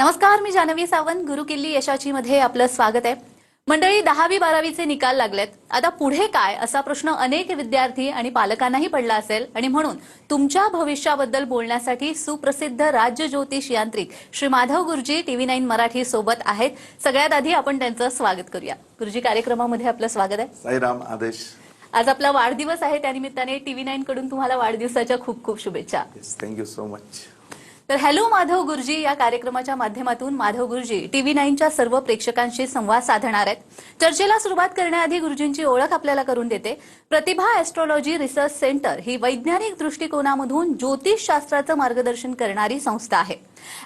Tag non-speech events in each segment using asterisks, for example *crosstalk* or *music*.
नमस्कार मी जानवी सावंत गुरु किल्ली यशाची मध्ये आपलं स्वागत आहे. मंडळी दहावी बारावीचे निकाल लागलेत. आता पुढे काय? असा प्रश्न अनेक विद्यार्थी आणि पालकांनाही पडला असेल. आणि म्हणून तुमच्या भविष्याबद्दल बोलण्यासाठी सुप्रसिद्ध राज्य ज्योतिष यांत्रिक श्री माधव गुरुजी टीव्ही नाईन मराठी सोबत आहेत. सगळ्यात आधी आपण त्यांचं स्वागत करूया. गुरुजी कार्यक्रमामध्ये आपलं स्वागत आहे. साईराम आदेश. आज आपला वाढदिवस आहे. त्यानिमित्ताने टीव्ही नाईन कडून तुम्हाला वाढदिवसाच्या खूप खूप शुभेच्छा. थँक्यू सो मच तर हॅलो माधव गुरुजी या कार्यक्रमाच्या माध्यमातून माधव गुरुजी टीव्ही नाईनच्या सर्व प्रेक्षकांशी संवाद साधणार आहेत. चर्चेला सुरुवात करण्याआधी गुरुजींची ओळख आपल्याला करून देते. प्रतिभा एस्ट्रॉलॉजी रिसर्च सेंटर ही वैज्ञानिक दृष्टिकोनामधून ज्योतिषशास्त्राचं मार्गदर्शन करणारी संस्था आहे.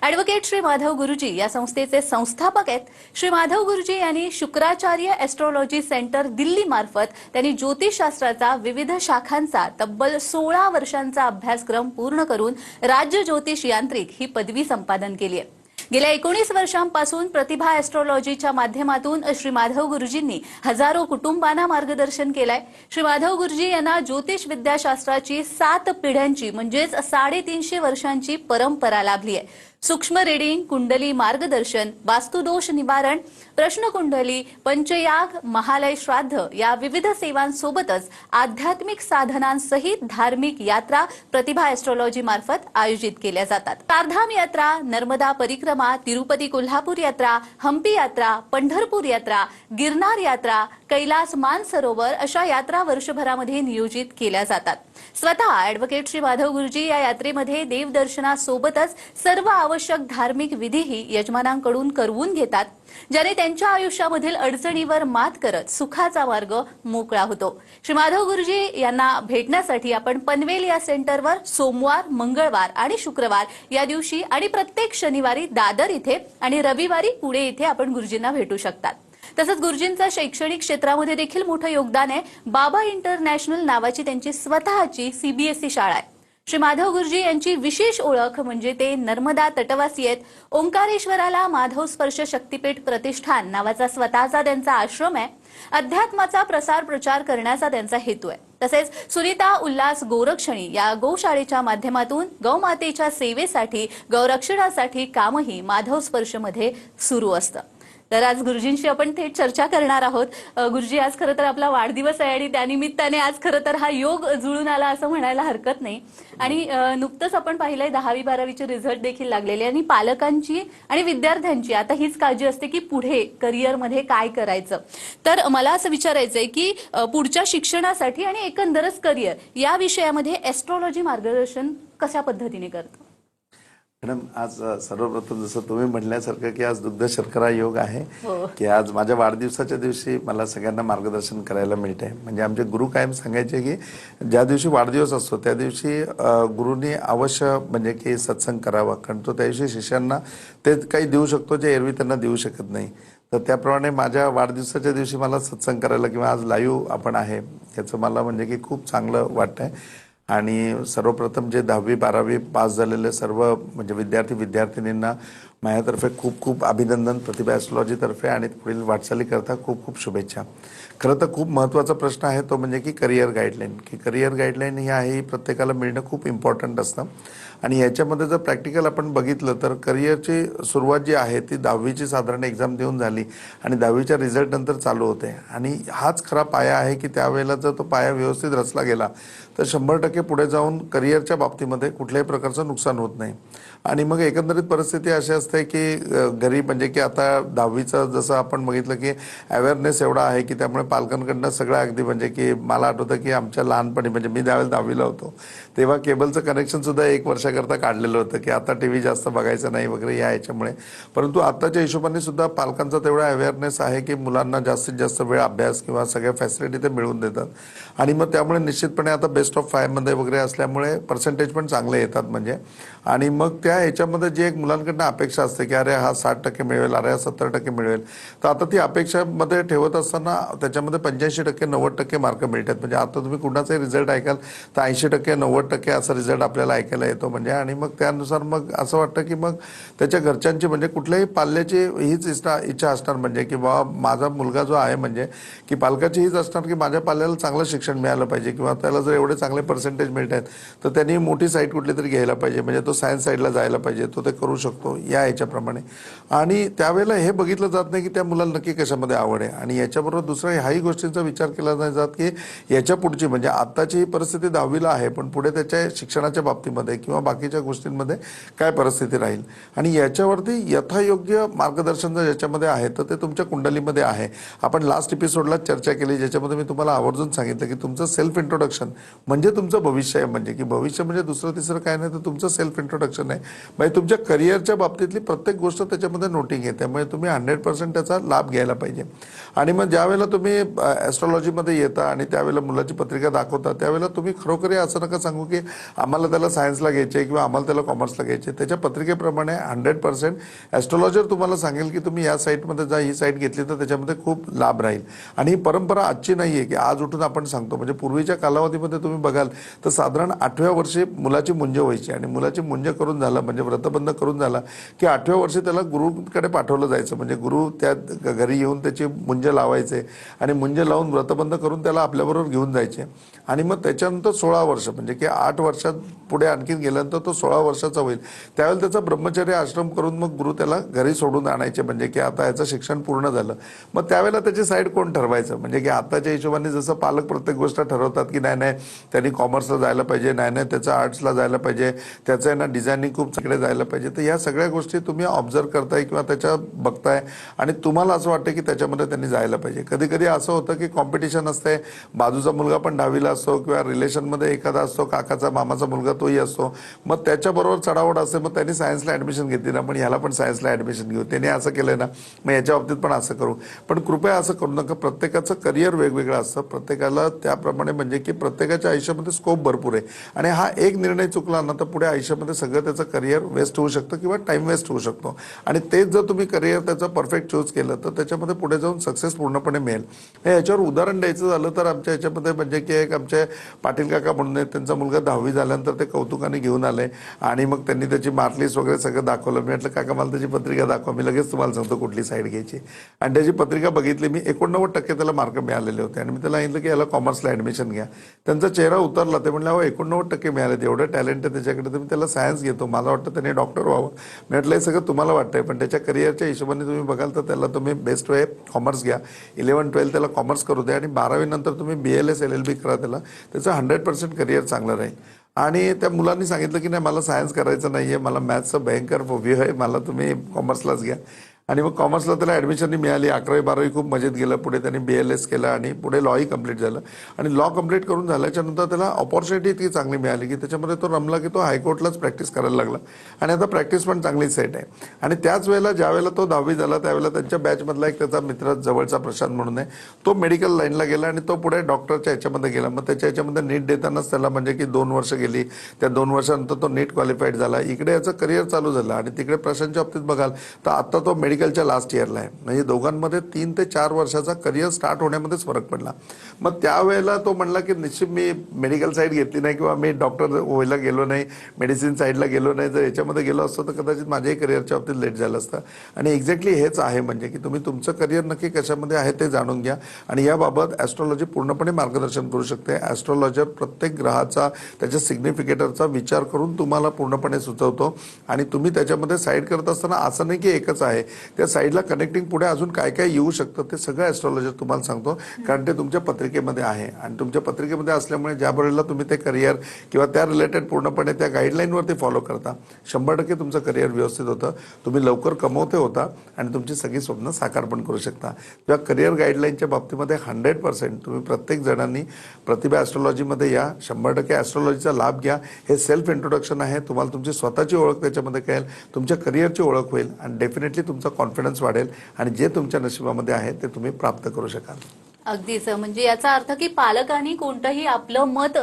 ऍडव्होकेट श्री माधव गुरुजी या संस्थेचे संस्थापक आहेत. श्री माधव गुरुजी यांनी शुक्राचार्य एस्ट्रॉलॉजी सेंटर दिल्ली मार्फत त्यांनी ज्योतिषशास्त्राचा विविध शाखांचा तब्बल सोळा वर्षांचा अभ्यासक्रम पूर्ण करून राज्य ज्योतिष यांत्रिक ही पदवी संपादन केली आहे. गेल्या एकोणीस वर्षांपासून प्रतिभा एस्ट्रॉलॉजीच्या माध्यमातून श्री माधव गुरुजींनी हजारो कुटुंबांना मार्गदर्शन केलंय. श्री माधव गुरुजी यांना ज्योतिष विद्याशास्त्राची सात पिढ्यांची म्हणजेच साडेतीनशे वर्षांची परंपरा लाभली आहे सूक्ष्म रिडिंग कुंडली मार्गदर्शन वास्तुदोष निवारण प्रश्नकुंडली पंचयाग महालय श्राद्ध या विविध सेवांसोबतच आध्यात्मिक साधनांसहित धार्मिक यात्रा प्रतिभा एस्ट्रॉलॉजी मार्फत आयोजित केल्या जातात. चारधाम यात्रा नर्मदा परिक्रमा तिरुपती कोल्हापूर यात्रा हम्पी यात्रा पंढरपूर यात्रा गिरनार यात्रा कैलास मानसरोवर अशा यात्रा वर्षभरामध्ये नियोजित केल्या जातात. स्वतः अॅडव्होकेट श्री माधव गुरुजी या यात्रेमध्ये देवदर्शनासोबतच सर्व आवश्यक धार्मिक विधीही यजमानांकडून करवून घेतात. ज्याने त्यांच्या आयुष्यामधील अडचणीवर मात करत सुखाचा मार्ग मोकळा होतो. श्री माधव गुरुजी यांना भेटण्यासाठी आपण पनवेल या सेंटरवर सोमवार मंगळवार आणि शुक्रवार या दिवशी आणि प्रत्येक शनिवारी दादर इथे आणि रविवारी पुणे इथे आपण गुरुजींना भेटू शकतात. तसंच गुरुजींचं शैक्षणिक क्षेत्रामध्ये देखील मोठं योगदान आहे. बाबा इंटरनॅशनल नावाची त्यांची स्वतःची सीबीएसई शाळा आहे. श्री माधव गुरुजी यांची विशेष ओळख म्हणजे ते नर्मदा तटवासी आहेत. ओंकारेश्वराला माधव स्पर्श शक्तीपीठ प्रतिष्ठान नावाचा स्वतःचा त्यांचा आश्रम आहे. अध्यात्माचा प्रसार प्रचार करण्याचा त्यांचा हेतू आहे. तसेच सुनीता उल्हास गोरक्षणी या गोशाळेच्या माध्यमातून गौमातेच्या सेवेसाठी गौरक्षणासाठी कामही माधव स्पर्शमध्ये सुरू असतं. तर आज गुरुजींशी आपण थेट चर्चा करणार आहोत. गुरुजी आज खरं तर आपला वाढदिवस आहे आणि त्यानिमित्ताने आज खरं तर हा योग जुळून आला असं म्हणायला हरकत नाही. आणि नुकतंच आपण पाहिलंय दहावी बारावीचे रिझल्ट देखील लागलेले आणि पालकांची आणि विद्यार्थ्यांची आता हीच काळजी असते की पुढे करिअरमध्ये काय करायचं. तर मला असं विचारायचंय की पुढच्या शिक्षणासाठी आणि एकंदरच करिअर या विषयामध्ये एस्ट्रॉलॉजी मार्गदर्शन कशा पद्धतीने करतं? मॅडम आज सर्वप्रथम जसं तुम्ही म्हणल्यासारखं की आज दुग्ध शर्करा योग आहे हो. की आज माझ्या वाढदिवसाच्या दिवशी मला सगळ्यांना मार्गदर्शन करायला मिळते म्हणजे आमचे गुरु कायम सांगायचे की ज्या दिवशी वाढदिवस असतो त्या दिवशी गुरुनी अवश्य म्हणजे की सत्संग करावा. कारण तो त्या दिवशी शिष्यांना ते काही देऊ शकतो जे एरवी त्यांना देऊ शकत नाही. तर त्याप्रमाणे माझ्या वाढदिवसाच्या दिवशी मला सत्संग करायला किंवा आज लाईव्ह आपण आहे याचं मला म्हणजे की खूप चांगलं वाटतंय. आणि सर्वप्रथम जे दहावी बारावी पास झालेले सर्व म्हणजे विद्यार्थी विद्यार्थिनींना माझ्यातर्फे खूप खूप अभिनंदन प्रतिभा ॲस्ट्रॉलॉजीतर्फे आणि पुढील वाटचालीकरता खूप खूप शुभेच्छा. खरं तर खूप महत्त्वाचा प्रश्न आहे तो म्हणजे की करिअर गाईडलाईन की करिअर गाईडलाईन ही आहे ही प्रत्येकाला मिळणं खूप इम्पॉर्टंट असतं. आणि याच्यामध्ये जर प्रॅक्टिकल आपण बघितलं तर करिअरची सुरुवात जी आहे ती दहावीची साधारण एक्झाम देऊन झाली आणि दहावीच्या रिझल्टनंतर चालू होते. आणि हाच खरा पाया आहे की त्यावेळेला जर तो पाया व्यवस्थित रचला गेला तर शंभर टक्के पुढे जाऊन करिअरच्या बाबतीमध्ये कुठल्याही प्रकारचं नुकसान होत नाही. आणि मग एकंदरीत परिस्थिती अशी असते की घरी म्हणजे की आता दहावीचं जसं आपण बघितलं की अवेअरनेस एवढा आहे की त्यामुळे पालकांकडनं सगळं अगदी म्हणजे की मला आठवतं की आमच्या लहानपणी म्हणजे मी त्यावेळेला दहावीला होतो तेव्हा केबलचं कनेक्शनसुद्धा एक वर्षाकरता काढलेलं होतं की आता टी व्ही जास्त बघायचं नाही वगैरे या याच्यामुळे. परंतु आत्ताच्या हिशोबाने सुद्धा पालकांचा तेवढा अवेअरनेस आहे की मुलांना जास्तीत जास्त वेळ अभ्यास किंवा सगळ्या फॅसिलिटी ते मिळवून देतात. आणि मग त्यामुळे निश्चितपणे आता बेस्ट ऑफ फायमध्ये वगैरे असल्यामुळे पर्सेंटेज पण चांगले येतात म्हणजे. आणि मग त्या ह्याच्यामध्ये जे एक मुलांकडनं अपेक्षा असते की अरे हा साठ टक्के मिळवेल अरे हा सत्तर टक्के मिळवेल. तर आता ती अपेक्षामध्ये ठेवत असताना त्याच्यामध्ये पंच्याऐंशी टक्के नव्वद टक्के मार्क मिळतात. म्हणजे आता तुम्ही कुणाचाही रिझल्ट ऐकाल तर ऐंशी टक्के नव्वद टक्के असा रिझल्ट आपल्याला ऐकायला येतो. म्हणजे आणि मग त्यानुसार मग असं वाटतं की मग त्याच्या घरच्यांची म्हणजे कुठल्याही पाल्याची हीच इच्छा इच्छा असणार म्हणजे की बाबा माझा मुलगा जो आहे म्हणजे की पालकाची हीच असणार की माझ्या पाल्याला चांगलं शिक्षण मिळालं पाहिजे किंवा त्याला जर एवढे चांगले पर्सेंटेज मिळत आहेत तर त्यांनी मोठी साईट कुठली तरी घ्यायला पाहिजे. म्हणजे तो सायन्स साईडला जायला पाहिजे तो ते करू शकतो या याच्याप्रमाणे ह्याच्याप्रमाणे. आणि त्यावेळेला हे बघितलं जात नाही की त्या मुलाला नक्की कशामध्ये आवड आहे. आणि याच्याबरोबर दुसरा ह्याही गोष्टींचा विचार केला नाही जात की याच्या पुढची म्हणजे आत्ताची ही परिस्थिती दहावीला आहे पण पुढे त्याच्या शिक्षणाच्या बाबतीमध्ये किंवा बाकीच्या गोष्टींमध्ये काय परिस्थिती राहील? आणि याच्यावरती यथायोग्य मार्गदर्शन जर याच्यामध्ये आहे तर ते तुमच्या कुंडलीमध्ये आहे. आपण लास्ट एपिसोडला चर्चा केली ज्याच्यामध्ये मी तुम्हाला आवर्जून सांगितलं की तुमचं सेल्फ इंट्रोडक्शन म्हणजे तुमचं भविष्य आहे म्हणजे की भविष्य म्हणजे दुसरं तिसरं काय नाही तर तुमचं सेल्फ इंट्रोडक्शन आहे. म्हणजे तुमच्या करिअरच्या बाबतीतली प्रत्येक गोष्ट त्याच्यामध्ये नोटिंग येते. म्हणजे तुम्ही हंड्रेड पर्सेंट त्याचा लाभ घ्यायला पाहिजे. आणि मग ज्यावेळेला तुम्ही ॲस्ट्रॉलॉजीमध्ये येता आणि त्यावेळेला मुलाची पत्रिका दाखवता त्यावेळेला तुम्ही खरोखर असं नका सांगू की आम्हाला त्याला सायन्सला घ्यायचे किंवा आम्हाला त्याला कॉमर्सला घ्यायचे त्याच्या पत्रिकेप्रमाणे हंड्रेड पर्सेंट ॲस्ट्रॉलॉजर तुम्हाला सांगेल की तुम्ही या साईटमध्ये जा ही साईट घेतली तर त्याच्यामध्ये खूप लाभ राहील. आणि ही परंपरा आजची नाही आहे की आज उठून आपण सांगतो. म्हणजे पूर्वीच्या कालावधीमध्ये तुम्ही बघाल तर साधारण आठव्या वर्षी मुलाची मुंज व्हायची आणि मुलाची मुंज करून झालं म्हणजे व्रतबंध करून झाला की आठव्या वर्षी त्याला गुरुकडे पाठवलं जायचं. म्हणजे गुरु त्या घरी येऊन त्याची मुंज लावायचे आणि मुंज लावून व्रतबंध करून त्याला आपल्याबरोबर घेऊन जायचे. आणि मग त्याच्यानंतर सोळा वर्ष म्हणजे की आठ वर्षात पुढे आणखीन गेल्यानंतर तो सोळा वर्षाचा होईल. त्यावेळेला त्याचा ब्रह्मचर्य आश्रम करून मग गुरु त्याला घरी सोडून आणायचे. म्हणजे की आता याचं शिक्षण पूर्ण झालं. मग त्यावेळेला त्याची साईड कोण ठरवायचं? म्हणजे की आताच्या हिशोबाने जसं पालक प्रत्येक गोष्ट ठरवतात की नाही नाही त्यांनी कॉमर्सला जायला पाहिजे नाही नाही त्याचं आर्ट्सला जायला पाहिजे त्याचं आहे ना डिझायनिंग खूप तिकडे जायला पाहिजे. तर या सगळ्या गोष्टी तुम्ही ऑब्झर्व करताय किंवा त्याच्या बघताय आणि तुम्हाला असं वाटतं की त्याच्यामध्ये त्यांनी जायला पाहिजे. कधी कधी असं होतं की कॉम्पिटिशन असते. बाजूचा मुलगा पण दहावीला असतो किंवा रिलेशनमध्ये एखादा असतो काकाचा मामाचा मुलगा तोही असतो. मग त्याच्याबरोबर चढावड असते मग त्यांनी सायन्सला ॲडमिशन घेतली ना पण ह्याला पण सायन्सला ॲडमिशन घेऊ. त्याने असं केलं ना मग याच्या बाबतीत पण असं करू. पण कृपया असं करू नका. प्रत्येकाचं करिअर वेगवेगळं असतं. प्रत्येकाला त्याप्रमाणे म्हणजे की प्रत्येकाच्या आयुष्यामध्ये स्कोप भरपूर आहे. आणि हा एक निर्णय चुकला ना तर पुढे आयुष्यामध्ये सगळं त्याचं करिअर वेस्ट होऊ शकतं किंवा टाइम वेस्ट होऊ शकतो. आणि तेच जर तुम्ही करिअर त्याचं परफेक्ट चूज केलं तर त्याच्यामध्ये पुढे जाऊन सक्सेस पूर्णपणे मिळेल. हे याच्यावर उदाहरण द्यायचं झालं तर आमच्या याच्यामध्ये म्हणजे की एक आमचे पाटील काका म्हणून त्यांचा मुलगा दहावी झाल्यानंतर ते कौतुकाने घेऊन आले आणि मग त्यांनी त्याची मार्कलिस्ट वगैरे सगळं दाखवलं. मी म्हटलं काका मला त्याची पत्रिका दाखवा मी लगेच तुम्हाला सांगतो कुठली साईड घ्यायची. आणि त्याची पत्रिका बघितली मी एकोणनव्वद टक्के त्याला मार्क मिळालेले होते. आणि मी त्याला सांगितलं की याला कॉमर्सला ॲडमिशन घ्या. त्यांचा चेहरा उतरला ते म्हणलं अहो एकोणनव्वद टक्के मिळाले एवढं टॅलेंट आहे त्याच्याकडे तर मी त्याला सायन्स घेतो मला मला वाटतं त्याने डॉक्टर व्हावं. मी म्हटलं हे सगळं तुम्हाला वाटतंय पण त्याच्या करिअरच्या हिशोबाने तुम्ही बघाल तर त्याला तुम्ही बेस्ट वे कॉमर्स घ्या. इलेव्हन ट्वेल्थ त्याला कॉमर्स करू द्या आणि बारावीनंतर तुम्ही B L S L L B करा त्याला. त्याचं हंड्रेड पर्सेंट करिअर चांगलं राहील. आणि त्या मुलांनी सांगितलं की नाही मला सायन्स करायचं नाही आहे मला मॅथ्सचं भयंकर फोबिओ आहे मला तुम्ही कॉमर्सलाच घ्या. आणि मग कॉमर्सला त्याला ॲडमिशन मिळाली. अकरावी बारावी खूप मजेत गेलं. पुढे त्यांनी बी एल एस केलं आणि पुढे लॉही कंप्लीट झालं. आणि लॉ कंप्लीट करून झाल्याच्यानंतर त्याला ऑपॉर्च्युनिटी इतकी चांगली मिळाली की त्याच्यामध्ये तो रमला की तो हायकोर्टलाच प्रॅक्टिस करायला लागला. आणि आता प्रॅक्टिस पण चांगली सेट आहे. आणि त्याच वेळेला ज्यावेळेला तो दहावी झाला त्यावेळेला त्यांच्या बॅचमधला एक त्याचा मित्र जवळचा प्रशांत म्हणून आहे. तो मेडिकल लाईनला गेला आणि तो पुढे डॉक्टरच्या ह्याच्यामध्ये गेला. मग त्याच्या ह्याच्यामध्ये नीट देतानाच त्याला म्हणजे की दोन वर्ष गेली. त्या दोन वर्षानंतर तो नीट क्वालिफाईड झाला. इकडे याचं करिअर चालू झालं. आणि तिकडे प्रशांतच्या बाबतीत बघाल तर आता तो मेडिकल मेडिकलच्या लास्ट इयरला आहे. म्हणजे दोघांमध्ये तीन ते चार वर्षाचा करिअर स्टार्ट होण्यामध्येच फरक पडला. मग त्यावेळेला तो म्हणला की निश्चित मी मेडिकल साईड घेतली नाही किंवा मी डॉक्टर व्हायला गेलो नाही मेडिसिन साईडला गेलो नाही जर याच्यामध्ये गेलो असतो तर कदाचित माझ्याही करिअरच्या बाबतीत लेट झालं असतं. आणि एक्झॅक्टली हेच आहे म्हणजे की तुम्ही तुमचं करिअर नक्की कशामध्ये आहे ते जाणून घ्या. आणि याबाबत ॲस्ट्रॉलॉजी पूर्णपणे मार्गदर्शन करू शकते. ॲस्ट्रॉलॉजर प्रत्येक ग्रहाचा त्याच्या सिग्निफिकेटरचा विचार करून तुम्हाला पूर्णपणे सुचवतो. आणि तुम्ही त्याच्यामध्ये साईड करत असताना असं नाही की एकच आहे. त्या साईडला कनेक्टिंग पुढे अजून काय काय येऊ शकतं ते सगळं ॲस्ट्रॉलॉजर तुम्हाला सांगतो. कारण ते तुमच्या पत्रिकेमध्ये आहे. आणि तुमच्या पत्रिकेमध्ये असल्यामुळे ज्या वेळेला तुम्ही ते करिअर किंवा त्या रिलेटेड पूर्णपणे त्या गाईडलाईनवरती फॉलो करता शंभर टक्के तुमचं करिअर व्यवस्थित होतं. तुम्ही लवकर कमवते होता आणि तुमची सगळी स्वप्न साकार पण करू शकता. किंवा करिअर गाईडलाईनच्या बाबतीमध्ये हंड्रेड पर्सेंट तुम्ही प्रत्येक जणांनी प्रतिभा ॲस्ट्रॉलॉजीमध्ये या शंभर टक्के ॲस्ट्रॉलॉजीचा लाभ घ्या. हे सेल्फ इंट्रोडक्शन आहे. तुम्हाला तुमची स्वतःची ओळख त्याच्यामध्ये कळेल. तुमच्या करिअरची ओळख होईल. आणि डेफिनेटली तुमचा कॉन्फिडन्स वाढेल आणि जे तुमच्या नशिबामध्ये आहे ते तुम्ही प्राप्त करू शकाल. अगदीच. म्हणजे याचा अर्थ की पालकांनी कोणतंही आपलं मत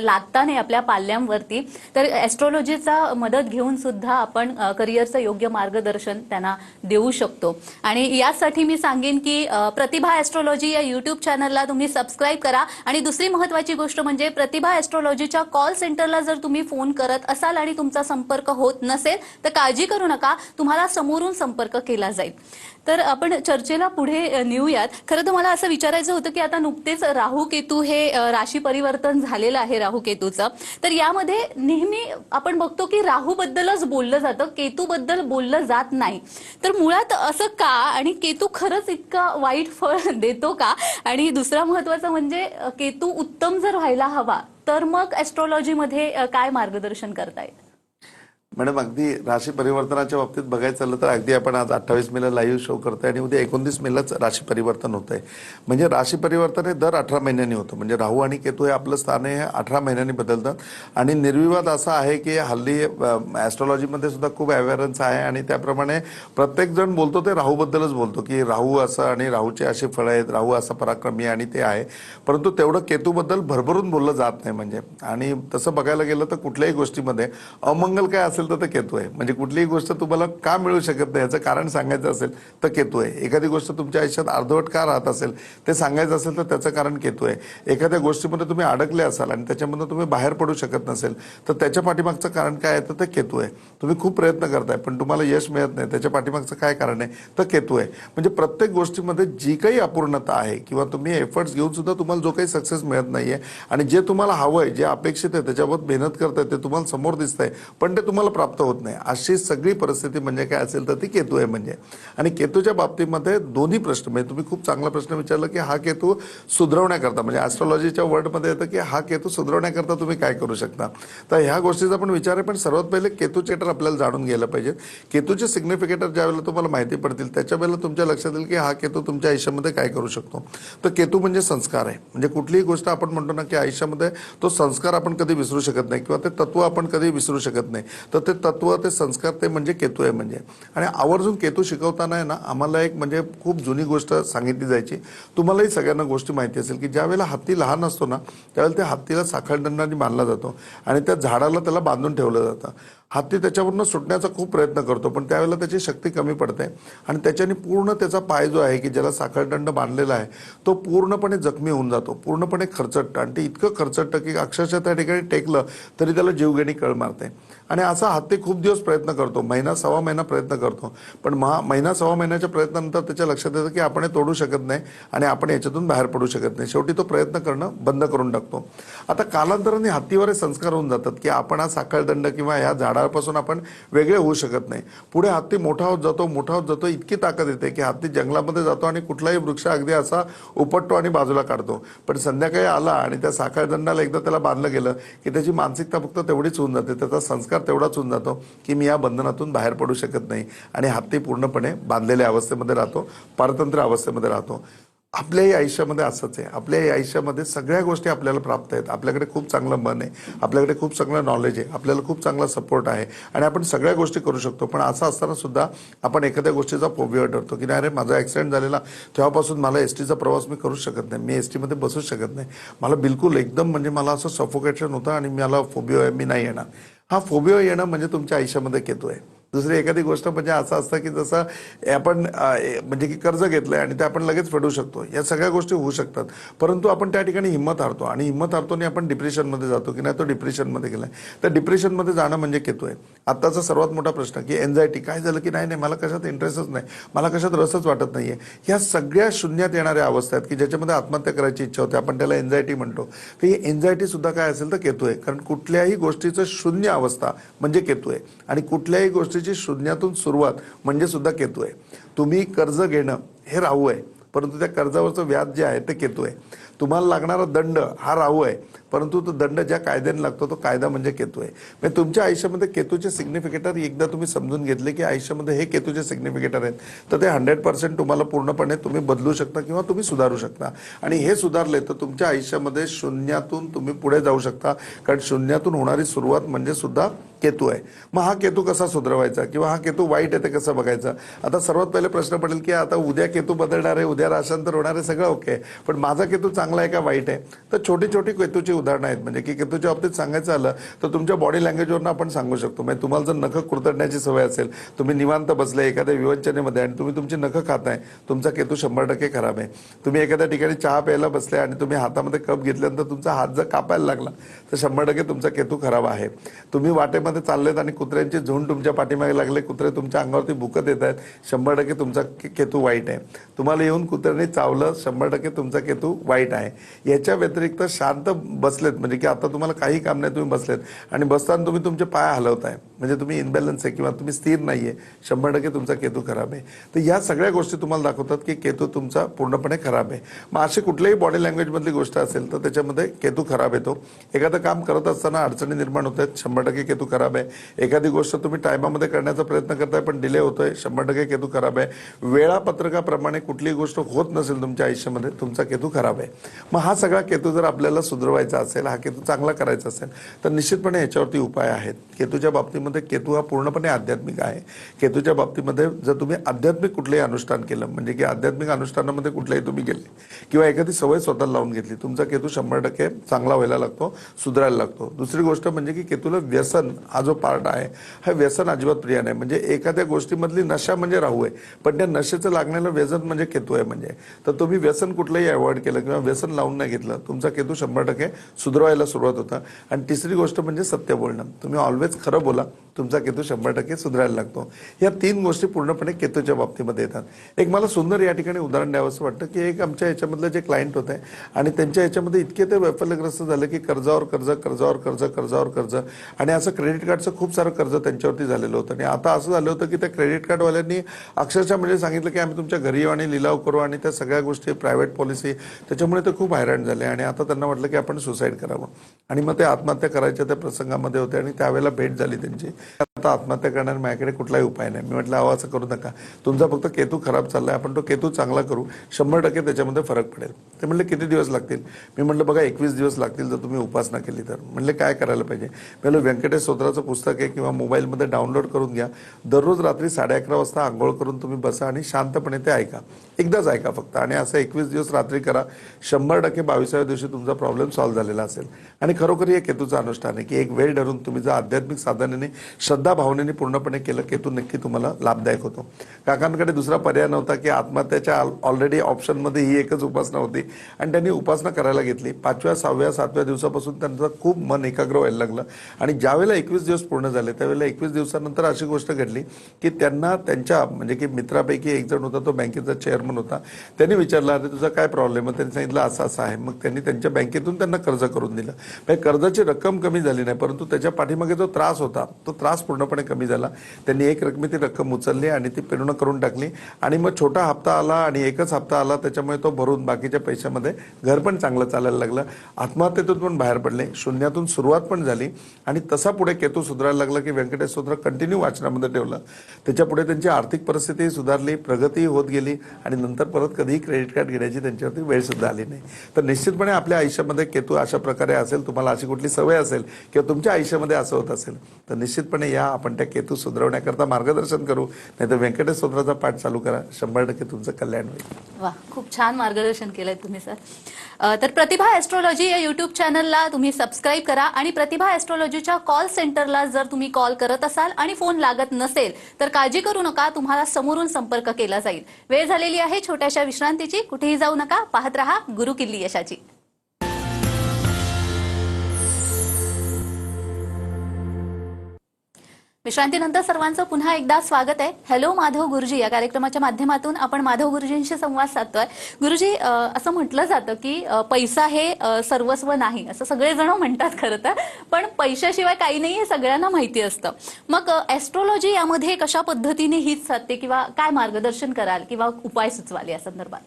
लागता नाही आपल्या पाल्यांवरती. तर ऍस्ट्रॉलॉजीचा मदत घेऊन सुद्धा आपण करिअरचं योग्य मार्गदर्शन त्यांना देऊ शकतो. आणि यासाठी मी सांगेन की प्रतिभा ऍस्ट्रॉलॉजी या युट्यूब चॅनलला तुम्ही सबस्क्राईब करा. आणि दुसरी महत्वाची गोष्ट म्हणजे प्रतिभा ऍस्ट्रॉलॉजीच्या कॉल सेंटरला जर तुम्ही फोन करत असाल आणि तुमचा संपर्क होत नसेल तर काळजी करू नका. तुम्हाला समोरून संपर्क केला जाईल. तर आपण चर्चेला पुढे नेऊयात. खरं तर मला असं विचारायचं होतं की आता नुकतेच राहू केतू हे राशी परिवर्तन झालेलं आहे राहू केतूचं. तर यामध्ये नेहमी आपण बघतो की राहू बद्दलच बोललं जातं केतू बद्दल बोललं जात नाही. तर मुळात असं का? आणि केतू खरंच इतका वाईट फळ *laughs* देतो का? आणि दुसरा महत्त्वाचा म्हणजे केतू उत्तम जर व्हायला हवा तर मग ॲस्ट्रॉलॉजीमध्ये काय मार्गदर्शन करतायत मॅडम अगदी राशी परिवर्तनाच्या बाबतीत बघायचं झालं तर अगदी आपण आज अठ्ठावीस मेला लाईव्ह शो करतोय आणि उद्या एकोणतीस मेलाच राशी परिवर्तन होत आहे म्हणजे राशी परिवर्तन हे दर अठरा महिन्यांनी होतं. म्हणजे राहू आणि केतू हे आपलं स्थान हे अठरा महिन्यांनी बदलतात. आणि निर्विवाद असा आहे की हल्ली ॲस्ट्रॉलॉजीमध्ये सुद्धा खूप अवेअरन्स आहे आणि त्याप्रमाणे प्रत्येक जण बोलतो ते राहूबद्दलच बोलतो की राहू असं आणि राहूचे असे फळं आहेत राहू असा पराक्रमी आणि ते आहे. परंतु तेवढं केतूबद्दल भरभरून बोललं जात नाही म्हणजे. आणि तसं बघायला गेलं तर कुठल्याही गोष्टीमध्ये अमंगल काय असेल तर ते केतू आहे म्हणजे कुठलीही गोष्ट तुम्हाला का मिळू शकत नाही याचं कारण सांगायचं असेल तर केतू आहे एखादी गोष्ट तुमच्या आयुष्यात अर्धवट का राहत असेल ते सांगायचं असेल तर त्याचं कारण केतू आहे एखाद्या गोष्टीमध्ये तुम्ही अडकले असाल आणि त्याच्यामधून तुम्ही बाहेर पडू शकत नसेल तर त्याच्या पाठीमागचं कारण काय आहे? तर ते केतू आहे तुम्ही खूप प्रयत्न करताय पण तुम्हाला यश मिळत नाही. त्याच्या पाठीमागचं काय कारण आहे? तर केतू आहे म्हणजे प्रत्येक गोष्टीमध्ये जी काही अपूर्णता आहे किंवा तुम्ही एफर्ट्स घेऊन सुद्धा तुम्हाला जो काही सक्सेस मिळत नाही आहे आणि जे तुम्हाला हवं आहे जे अपेक्षित आहे त्याच्यावर मेहनत करताय ते तुम्हाला समोर दिसतंय पण ते तुम्हाला प्राप्त होत नाही. अशी सगळी परिस्थिती म्हणजे काय असेल तर ती केतू आहे म्हणजे. आणि केतूच्या बाबतीमध्ये दोन्ही प्रश्न म्हणजे तुम्ही खूप चांगला प्रश्न विचारला की हा केतू सुधारवण्याकरता म्हणजे ॲस्ट्रॉलॉजीच्या वर्डमध्ये येतं की हा केतू सुधारवण्याकरता तुम्ही काय करू शकता. तर ह्या गोष्टीचा पण विचार आहे पण सर्वात पहिले केतू चेटर आपल्याला जाणून घ्यायला पाहिजे. केतूचे सिग्निफिकेटर ज्यावेळेला तुम्हाला माहिती पडतील त्याच्यावेळेला तुमच्या लक्षात येईल की हा केतू तुमच्या आयुष्यामध्ये काय करू शकतो. तर केतू म्हणजे संस्कार आहे. म्हणजे कुठलीही गोष्ट आपण म्हणतो ना की आयुष्यामध्ये तो संस्कार आपण कधी विसरू शकत नाही किंवा ते तत्व आपण कधी विसरू शकत नाही. तर ते तत्व ते संस्कार ते म्हणजे केतू आहे म्हणजे. आणि आवर्जून केतू शिकवताना आहे ना आम्हाला एक म्हणजे खूप जुनी गोष्ट सांगितली जायची. तुम्हालाही सगळ्यांना गोष्टी माहिती असेल की ज्या वेळेला हत्ती लहान असतो ना त्यावेळेला त्या हत्तीला साखळदंडाने बांधला जातो. आणि त्या झाडाला त्याला बांधून ठेवलं जातं. हत्ती त्याच्यावरनं सुटण्याचा खूप प्रयत्न करतो पण त्यावेळेला त्याची शक्ती कमी पडते. आणि त्याच्याने पूर्ण त्याचा पाय जो आहे की ज्याला साखळदंड बांधलेला आहे तो पूर्णपणे जखमी होऊन जातो. पूर्णपणे खरचटतं. आणि ते इतकं खरचटतं की अक्षरशः त्या ठिकाणी टेकलं तरी त्याला जीवघेणी कळ मारते. आणि असा हत्ती खूप दिवस प्रयत्न करतो. महिना सव्वा महिना प्रयत्न करतो. पण महा महिना सव्वा महिन्याच्या प्रयत्नानंतर त्याच्या लक्षात येतं की आपण हे तोडू शकत नाही आणि आपण याच्यातून बाहेर पडू शकत नाही. शेवटी तो प्रयत्न करणं बंद करून टाकतो. आता कालांतराने हत्तीवर हे संस्कार होऊन जातात की आपण हा साखळदंड किंवा ह्या झाड झाडापासून आपण वेगळे होऊ शकत नाही. पुढे हत्ती मोठा होत जातो मोठा होत जातो इतकी ताकद येते की हत्ती जंगलामध्ये जातो आणि कुठलाही वृक्ष अगदी असा उपटतो आणि बाजूला काढतो. पण संध्याकाळी आला आणि त्या साखळदंडाला एकदा त्याला बांधलं गेलं की त्याची मानसिकता फक्त तेवढीच होऊन जाते त्याचा संस्कार तेवढाच होऊन जातो की मी या बंधनातून बाहेर पडू शकत नाही. आणि हत्ती पूर्णपणे बांधलेल्या अवस्थेमध्ये राहतो पारतंत्र अवस्थेमध्ये राहतो. आपल्याही आयुष्यामध्ये असंच आहे. आपल्याही आयुष्यामध्ये सगळ्या गोष्टी आपल्याला प्राप्त आहेत. आपल्याकडे खूप चांगलं मन आहे. आपल्याकडे खूप चांगलं नॉलेज आहे. आपल्याला खूप चांगला सपोर्ट आहे. आणि आपण सगळ्या गोष्टी करू शकतो. पण असं असताना सुद्धा आपण एखाद्या गोष्टीचा पोव्य ठरतो की नाही अरे माझा ॲक्सिडेंट झालेला. तेव्हापासून मला एस टीचा प्रवास मी करूच शकत नाही. मी एस टीमध्ये बसूच शकत नाही. मला बिलकुल एकदम म्हणजे मला असं सफोकेशन होतं आणि मला फोबिओ आहे मी नाही येणार. हा फोबिओ येणं म्हणजे तुमच्या आयुष्यामध्ये केतो आहे. दुसरी एखादी गोष्ट म्हणजे असं असतं की जसं आपण ए- म्हणजे की कर्ज घेतलंय आणि ते आपण लगेच फेडू शकतो. या सगळ्या गोष्टी होऊ शकतात. परंतु आपण त्या ठिकाणी हिंमत हारतो आणि हिंमत हारतो आणि आपण डिप्रेशनमध्ये जातो की नाही तो डिप्रेशनमध्ये गेलाय. तर डिप्रेशनमध्ये जाणं म्हणजे केतो आहे आत्ताचा सर्वात मोठा प्रश्न की एन्झायटी काय झालं की नाही नाही मला कशात इंटरेस्टच नाही. मला कशात रसच वाटत नाही आहे ह्या सगळ्या शून्यात येणाऱ्या अवस्था आहेत की ज्याच्यामध्ये आत्महत्या करायची इच्छा होते. आपण त्याला एन्झायटी म्हणतो. तर ही एन्झायटी सुद्धा काय असेल तर केतू आहे कारण कुठल्याही गोष्टीचं शून्य अवस्था म्हणजे केतू आहे आणि कुठल्याही गोष्टीची शून्यातून सुरुवात म्हणजे सुद्धा केतू आहे. तुम्ही कर्ज घेणं हे राहू आहे परंतु त्या कर्जावरचं व्याज जे आहे ते केतू आहे. तुम्हाला लागणारा दंड हा राहू आहे परंतु तो दंड ज्या कायद्याने लागतो तो कायदा म्हणजे केतू आहे. म्हणजे तुमच्या आयुष्यामध्ये केतूचे सिग्निफिकेटर एकदा तुम्ही समजून घेतले की आयुष्यामध्ये हे केतूचे सिग्निफिकेटर आहेत तर ते हंड्रेड पर्सेंट तुम्हाला पूर्णपणे तुम्ही बदलू शकता किंवा तुम्ही सुधारू शकता. आणि हे सुधारले तर तुमच्या आयुष्यामध्ये शून्यातून तुम्ही पुढे जाऊ शकता कारण शून्यातून होणारी सुरुवात म्हणजे सुद्धा केतू आहे. मग हा केतू कसा सुधारवायचा? किंवा हा केतू वाईट आहे ते कसं बघायचं? आता सर्वात पहिले प्रश्न पडेल की आता उद्या केतू बदलणार आहे उद्या राशांतर होणार आहे सगळं ओके. आहे. पण माझा केतू चांगला आहे का वाईट आहे? तर छोटी छोटी केतूची उदाहरणं आहेत. म्हणजे की केतूच्या बाबतीत सांगायचं आलं तर तुमच्या बॉडी लँग्वेजवरून आपण सांगू शकतो. म्हणजे तुम्हाला जर नखं कुरतडण्याची सवय असेल तुम्ही निवांत बसले एखाद्या विवंचनेमध्ये आणि तुम्ही तुमची नखं खाताय तुमचा केतू शंभर टक्के खराब आहे. तुम्ही एखाद्या ठिकाणी चहा प्यायला बसले आणि तुम्ही हातामध्ये कप घेतल्यानंतर तुमचा हात जर कापायला लागला तर शंभर टक्के तुमचा केतू खराब आहे. तुम्ही वाटे रस्त्यामध्ये चाललेत आणि कुत्र्यांची झुंड तुमच्या पाठीमागे लागले कुत्रे तुमच्या अंगावरती भुकत येत आहेत. शंभर टक्के तुमचा केतू वाईट आहे. तुम्हाला येऊन कुत्र्याने चावलं शंभर टक्के तुमचा केतू वाईट आहे. याच्या व्यतिरिक्त शांत बसलेत म्हणजे की आता तुम्हाला काही काम नाही तुम्ही बसलेत. आणि बसताना तुम्ही तुमचे पाय हलवताय. म्हणजे तुम्ही इनबॅलन्स आहे किंवा तुम्ही स्थिर नाहीये. शंभर टक्के तुमचा केतू खराब आहे. तर या सगळ्या गोष्टी तुम्हाला दाखवतात की केतू तुमचा पूर्णपणे खराब आहे. मग अशी कुठल्याही बॉडी लँग्वेजमधली गोष्ट असेल तर त्याच्यामध्ये केतू खराब येतो. एखादं काम करत असताना अडचणी निर्माण होत आहेत. शंभर टक्के केतू खराब आहे. एखादी गोष्ट तुम्ही टायमामध्ये करण्याचा प्रयत्न करताय पण डिले होतोय. शंभर टक्के केतू खराब आहे. वेळापत्रकाप्रमाणे कुठलीही गोष्ट होत नसेल तुमच्या आयुष्यामध्ये तुमचा केतू खराब आहे. मग हा सगळा केतू जर आपल्याला सुधरवायचा असेल हा केतू चांगला करायचा असेल तर निश्चितपणे याच्यावरती उपाय आहेत. केतूच्या बाबतीमध्ये केतू हा पूर्णपणे आध्यात्मिक आहे. केतूच्या बाबतीमध्ये जर तुम्ही आध्यात्मिक कुठलंही अनुष्ठान केलं म्हणजे की आध्यात्मिक अनुष्ठानामध्ये कुठल्याही तुम्ही गेले किंवा एखादी सवय स्वतःला लावून घेतली तुमचा केतू शंभर टक्के चांगला व्हायला लागतो सुधारायला लागतो. दुसरी गोष्ट म्हणजे की केतूला व्यसन हा जो पार्ट आहे हा व्यसन अजिबात प्रिय नाही. म्हणजे एखाद्या गोष्टीमधली नशा म्हणजे राहू आहे पण त्या नशेचं लागण्याला व्यसन म्हणजे केतू आहे म्हणजे. तर तुम्ही व्यसन कुठलंही अवॉइड केलं किंवा व्यसन लावून नाही घेतलं तुमचा केतू शंभर टक्के सुधरवायला सुरुवात होता. आणि तिसरी गोष्ट म्हणजे सत्य बोलणं. तुम्ही ऑलवेज खरं बोला तुमचा केतू शंभर टक्के सुधारायला लागतो. या तीन गोष्टी पूर्णपणे केतूच्या बाबतीमध्ये येतात. एक मला सुंदर या ठिकाणी उदाहरण द्यावं असं वाटतं की एक आमच्या याच्यामधलं जे क्लायंट होते आणि त्यांच्या याच्यामध्ये इतके ते वैफल्यग्रस्त झालं की कर्जावर कर्ज कर्जावर कर्ज कर्जावर कर्ज. आणि असं क्रेडिट क्रेडिट कार्डचं खूप सारं कर्ज त्यांच्यावरती झालेलं होतं. आणि आता असं झालं होतं की त्या क्रेडिट कार्डवाल्यांनी अक्षरशः म्हणजे सांगितलं की आम्ही तुमच्या घरी येऊ आणि लिलाव करू आणि त्या सगळ्या गोष्टी प्रायव्हेट पॉलिसी त्याच्यामुळे ते खूप हैराण झाले. आणि आता त्यांना वाटलं की आपण सुसाईड करावं. आणि मग ते आत्महत्या करायच्या त्या प्रसंगामध्ये होते आणि त्यावेळेला भेट झाली त्यांची. आता आत्महत्या करणार माझ्याकडे कुठलाही उपाय नाही. मी म्हटलं अहो असं करू नका. तुमचा फक्त केतू खराब चाललाय. आपण तो केतू चांगला करू. शंभर टक्के त्याच्यामध्ये फरक पडेल. ते म्हटले किती दिवस लागतील? मी म्हटलं बघा एकवीस दिवस लागतील जर तुम्ही उपासना केली तर. म्हणले काय करायला पाहिजे? पहिलं व्यंकटेश स्तोत्राचं पुस्तक आहे किंवा मोबाईलमध्ये डाउनलोड करून घ्या. दररोज रात्री साडे अकरा वाजता आंघोळ करून तुम्ही बसा आणि शांतपणे ते ऐका. एकदाच ऐका फक्त आणि असं एकवीस दिवस रात्री करा. शंभर टक्के बावीसाव्या दिवशी तुमचा प्रॉब्लेम सॉल्व्ह झालेला असेल. आणि खरोखर हे केतूचं अनुष्ठान आहे की एक वेळ धरून तुम्ही जर आध्यात्मिक साधनेने श्रद्धा भावनेने पूर्णपणे केलं केतू नक्की तुम्हाला लाभदायक होतो. काकांकडे दुसरा पर्याय नव्हता की आत्महत्याच्या ऑलरेडी ऑप्शनमध्ये ही एकच उपासना होती. आणि त्यांनी उपासना करायला घेतली. पाचव्या सहाव्या सातव्या दिवसापासून त्यांचं खूप मन एकाग्र व्हायला लागलं. आणि ज्यावेळेला एकवीस दिवस पूर्ण झाले त्यावेळेला एकवीस दिवसानंतर अशी गोष्ट घडली की त्यांना त्यांच्या म्हणजे की मित्रापैकी एक जण होता तो बँकेचा चेअरमन होता. त्यांनी विचारलं अरे तुझा काय प्रॉब्लेम आहे त्यांनी सांगितलं असं असं आहे. मग त्यांनी त्यांच्या बँकेतून त्यांना कर्ज करून दिलं. म्हणजे कर्जाची रक्कम कमी झाली नाही परंतु त्याच्या पाठीमागे जो त्रास होता तो त्रास पूर्णपणे कमी झाला. त्यांनी एक रकमी ती रक्कम उचलली आणि ती पूर्ण करून टाकली. आणि मग छोटा हप्ता आला आणि एकच हप्ता आला त्याच्यामुळे तो भरून बाकीच्या पैशामध्ये घर पण चांगलं चालायला लागलं. आत्महत्येतून पण बाहेर पडले. शून्यातून सुरुवात पण झाली. आणि तसा पुढे केतू सुधारायला लागला की व्यंकटेश सूत्र कंटिन्यू वाचनामध्ये ठेवलं. त्याच्या पुढे त्यांची आर्थिक परिस्थिती सुधारली प्रगती होत गेली आणि नंतर परत कधीही क्रेडिट कार्ड घेण्याची त्यांच्यावरती वेळ सुद्धा आली नाही. तर निश्चितपणे आपल्या आयुष्यामध्ये केतू अशा प्रकारे असेल तुम्हाला अशी कुठली सवय असेल किंवा तुमच्या आयुष्यामध्ये असं होत असेल तर निश्चितपणे या आपण त्या केतू सुधारवण्याकरता मार्गदर्शन करू. नाही तर व्यंकटेश स्तोत्राचा पाठ चालू करा. शंभर टक्के तुमचं कल्याण होईल. वा खूप छान मार्गदर्शन केलंय तुम्ही सर. तर प्रतिभा ॲस्ट्रॉलॉजी या युट्यूब चॅनलला तुम्ही सबस्क्राईब करा आणि प्रतिभा ॲस्ट्रॉलॉजीच्या कॉल सेंटरला जर तुम्ही कॉल करत असाल आणि फोन लागत नसेल तर काळजी करू नका. तुम्हाला समोरून संपर्क केला जाईल. वेळ झालेली आहे. छोट्याशा विश्रांतीची. कुठेही जाऊ नका. पाहत रहा गुरु किल्ली यशाची. विश्रांतीनंतर सर्वांचं पुन्हा एकदा स्वागत आहे. हॅलो माधव गुरुजी या कार्यक्रमाच्या माध्यमातून आपण माधव गुरुजींशी संवाद साधतोय. गुरुजी असं म्हटलं जातं की पैसा हे सर्वस्व नाही असं सगळेजण म्हणतात खरं तर. पण पैशाशिवाय काही नाही हे सगळ्यांना माहिती असतं. मग ॲस्ट्रॉलॉजी यामध्ये कशा पद्धतीने हीच साधते किंवा काय मार्गदर्शन कराल किंवा उपाय सुचवाल या संदर्भात?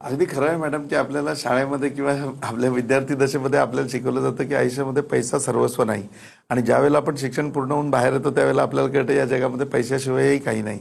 अगदी खरं आहे मॅडम की आपल्याला शाळेमध्ये किंवा आपल्या विद्यार्थी दशेमध्ये आपल्याला शिकवलं जातं की आयुष्यामध्ये पैसा सर्वस्व नाही. आणि ज्यावेळेला आपण शिक्षण पूर्ण होऊन बाहेर येतो त्यावेळेला आपल्याला कळतं या जगामध्ये पैशाशिवायही काही नाही.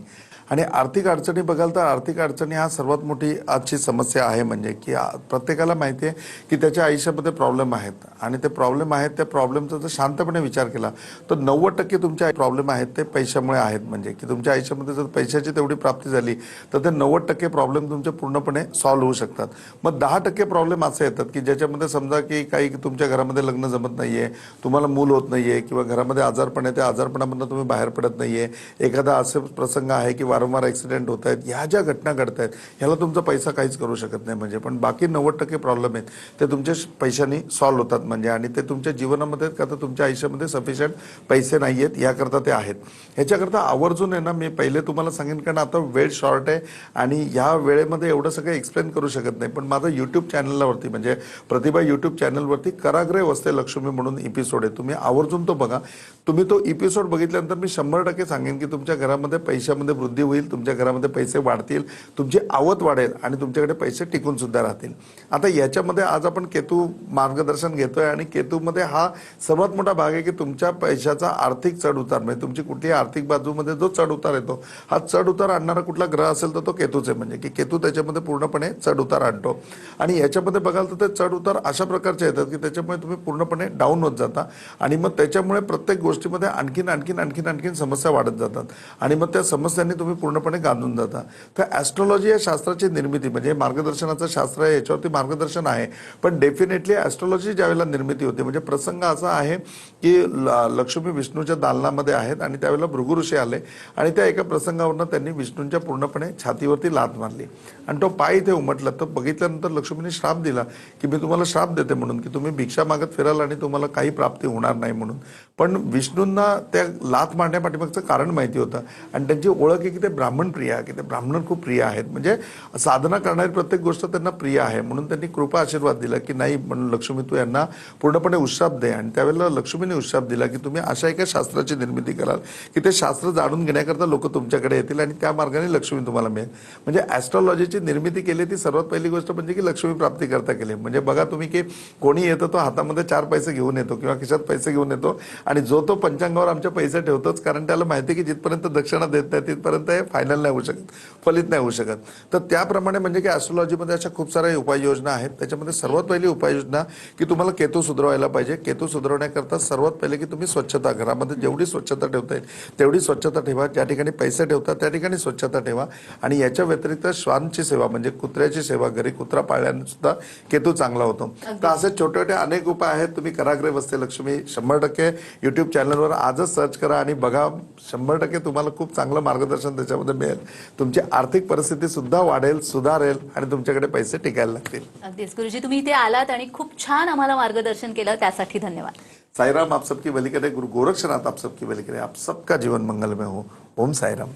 आणि आर्थिक अडचणी बघाल तर आर्थिक अडचणी हा सर्वात मोठी आजची समस्या आहे म्हणजे की प्रत्येकाला माहिती आहे की त्याच्या आयुष्यामध्ये प्रॉब्लेम आहेत. आणि ते प्रॉब्लेम आहेत त्या प्रॉब्लेमचा जर शांतपणे विचार केला तर नव्वद टक्के तुमच्या प्रॉब्लेम आहेत ते पैशामुळे आहेत म्हणजे. की तुमच्या आयुष्यामध्ये जर पैशाची तेवढी प्राप्ती झाली तर ते नव्वद टक्के प्रॉब्लेम तुमचे पूर्णपणे सॉल्व्ह होऊ शकतात. मग दहा टक्के प्रॉब्लेम असे येतात की ज्याच्यामध्ये समजा की काही तुमच्या घरामध्ये लग्न जमत नाही आहे तुम्हाला मूल होत नाही आहे किंवा घरामध्ये आजारपण आहे त्या आजारपणामधून तुम्ही बाहेर पडत नाही आहे एखादा असे प्रसंग आहे की वारंवार ॲक्सिडेंट होत आहेत ह्या ज्या घटना घडत आहेत ह्याला तुमचा पैसा काहीच करू शकत नाही. म्हणजे पण बाकी नव्वद टक्के प्रॉब्लेम आहेत. ते तुमच्या श- सॉल्व्ह होतात म्हणजे. आणि ते तुमच्या जीवनामध्ये का तर तुमच्या आयुष्यामध्ये सफिशियंट पैसे नाही आहेत. याकरता ते आहेत. ह्याच्याकरता आवर्जून आहे ना मी पहिले तुम्हाला सांगेन कारण आता वेळ शॉर्ट आहे आणि ह्या वेळेमध्ये एवढं सगळं एक्सप्लेन करू शकत नाही. पण माझं यूट्यूब चॅनलवरती म्हणजे प्रतिभा यूट्यूब चॅनलवरती कराग्रे वस्ते लक्ष्मी म्हणून एपिसोड आहे. तुम्ही आवर्जून तो बघा. तुम्ही तो एपिसोड बघितल्यानंतर मी शंभर टक्के सांगेन की तुमच्या घरामध्ये पैशामध्ये वृद्धी होईल तुमच्या घरामध्ये पैसे वाढतील तुमची आवत वाढेल आणि तुमच्याकडे पैसे टिकून सुद्धा राहतील. आता याच्यामध्ये आज आपण केतू मार्गदर्शन घेतोय आणि केतूमध्ये हा सर्वात मोठा भाग आहे की तुमच्या पैशाचा आर्थिक चढउतार म्हणजे तुमची कुठली आर्थिक बाजूमध्ये जो चढउतार येतो हा चढउतार आणणारा कुठला ग्रह असेल तर तो केतूच आहे. म्हणजे की केतू त्याच्यामध्ये पूर्णपणे चढउतार आणतो. आणि याच्यामध्ये बघाल तर ते चढउतार अशा प्रकारचे येतात की त्याच्यामुळे तुम्ही पूर्णपणे डाऊन होत जाता आणि मग त्याच्यामुळे प्रत्येक गोष्टीमध्ये आणखीन आणखीन आणखीन आणखीन समस्या वाढत जातात. आणि मग त्या समस्यांनी तुम्ही पूर्णपणे गांधून जाता तर ॲस्ट्रॉलॉजी या शास्त्राची निर्मिती म्हणजे मार्गदर्शनाचं शास्त्र आहे याच्यावरती मार्गदर्शन आहे. पण डेफिनेटली ॲस्ट्रॉलॉजी ज्यावेळेला निर्मिती होते म्हणजे प्रसंग असा आहे की ल- लक्ष्मी विष्णूच्या दालनामध्ये आहेत आणि त्यावेळेला भृगु ऋषी आले आणि त्या एका प्रसंगावरनं त्यांनी विष्णूंच्या पूर्णपणे छातीवरती लात मारली. आणि तो पाय इथे उमटला तर बघितल्यानंतर लक्ष्मीने श्राप दिला की मी तुम्हाला श्राप देते म्हणून की तुम्ही भिक्षा मागत फिराल आणि तुम्हाला काही प्राप्ती होणार नाही म्हणून. पण विष्णूंना त्या लात मारण्यापाठीमागचं कारण माहिती होतं. आणि त्यांची ओळख आहे की ते ब्राह्मण प्रिय आहे की ते ब्राह्मण खूप प्रिय आहेत. म्हणजे साधना करणारी प्रत्येक गोष्ट त्यांना प्रिय आहे. म्हणून त्यांनी कृपा आशीर्वाद दिला की नाही म्हणून लक्ष्मी तू यांना पूर्णपणे उशाप दे. आणि त्यावेळेला लक्ष्मीने उत्साप दिला की तुम्ही अशा एका शास्त्राची निर्मिती कराल की ते शास्त्र जाणून घेण्याकरता लोक तुमच्याकडे येतील आणि त्या मार्गाने लक्ष्मी तुम्हाला मिळेल. म्हणजे ॲस्ट्रॉलॉजीची निर्मिती केली ती सर्वात पहिली गोष्ट म्हणजे की लक्ष्मी प्राप्ती करता केली. म्हणजे बघा तुम्ही की कोणी येतो तो हातामध्ये चार पैसे घेऊन येतो किंवा खिशात पैसे घेऊन येतो आणि जो तो पंचांगावर आमचे पैसे ठेवतोच कारण त्याला माहिती आहे की जिथपर्यंत दक्षिणा देत नाही तिथपर्यंत हे फायनल नाही होऊ शकत फलित नाही होऊ शकत. तर त्याप्रमाणे म्हणजे की ॲस्ट्रॉलॉजीमध्ये अशा खूप साऱ्या उपाययोजना आहेत. त्याच्यामध्ये सर्वात पहिली उपाययोजना की तुम्हाला केतू सुधारवायला पाहिजे. केतू सुधारवण्याकरता सर्वात पहिले की तुम्ही स्वच्छता घरामध्ये जेवढी स्वच्छता ठेवता येईल तेवढी स्वच्छता ठेवा. ज्या ठिकाणी पैसे ठेवता त्या ठिकाणी स्वच्छता ठेवा. आणि याच्या व्यतिरिक्त श्वानची सेवा म्हणजे कुत्र्याची सेवा घरी कुत्रा पाळल्याने सुद्धा केतू चांगला होतो. तर असे छोटे छोटे अनेक उपाय आहेत. तुम्ही कराग्रे वस्ते लक्ष्मी शंभर टक्के. युट्यूब चॅनलवर आजच सर्च करा आणि बघा शंभर टक्के तुम्हाला खूप चांगलं मार्गदर्शन त्याच्यामध्ये मिळेल. तुमची आर्थिक परिस्थिती सुद्धा वाढेल सुधारेल आणि तुमच्याकडे पैसे टिकायला लागतील. अगदीच. गुरुजी तुम्ही इथे आलात आणि खूप छान आम्हाला मार्गदर्शन केलं. त्यासाठी धन्यवाद. साईराम आप सबकी करे गुरु गोरक्षनाथ आप सबकी करे आप सबका जीवन मंगलमय हो. ओम साईराम.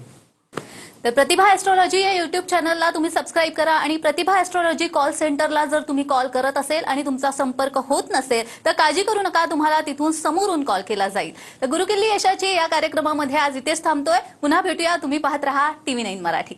तर प्रतिभा ॲस्ट्रॉलॉजी या युट्यूब चॅनलला तुम्ही सबस्क्राईब करा आणि प्रतिभा ॲस्ट्रॉलॉजी कॉल सेंटरला जर तुम्ही कॉल करत असेल आणि तुमचा संपर्क होत नसेल तर काळजी करू नका तुम्हाला तिथून समोरून कॉल केला जाईल. तर गुरुकिल्ली यशाची या कार्यक्रमामध्ये आज इथेच थांबतोय. पुन्हा भेटूया तुम्ही पाहत रहा टीव्ही नाईन मराठी.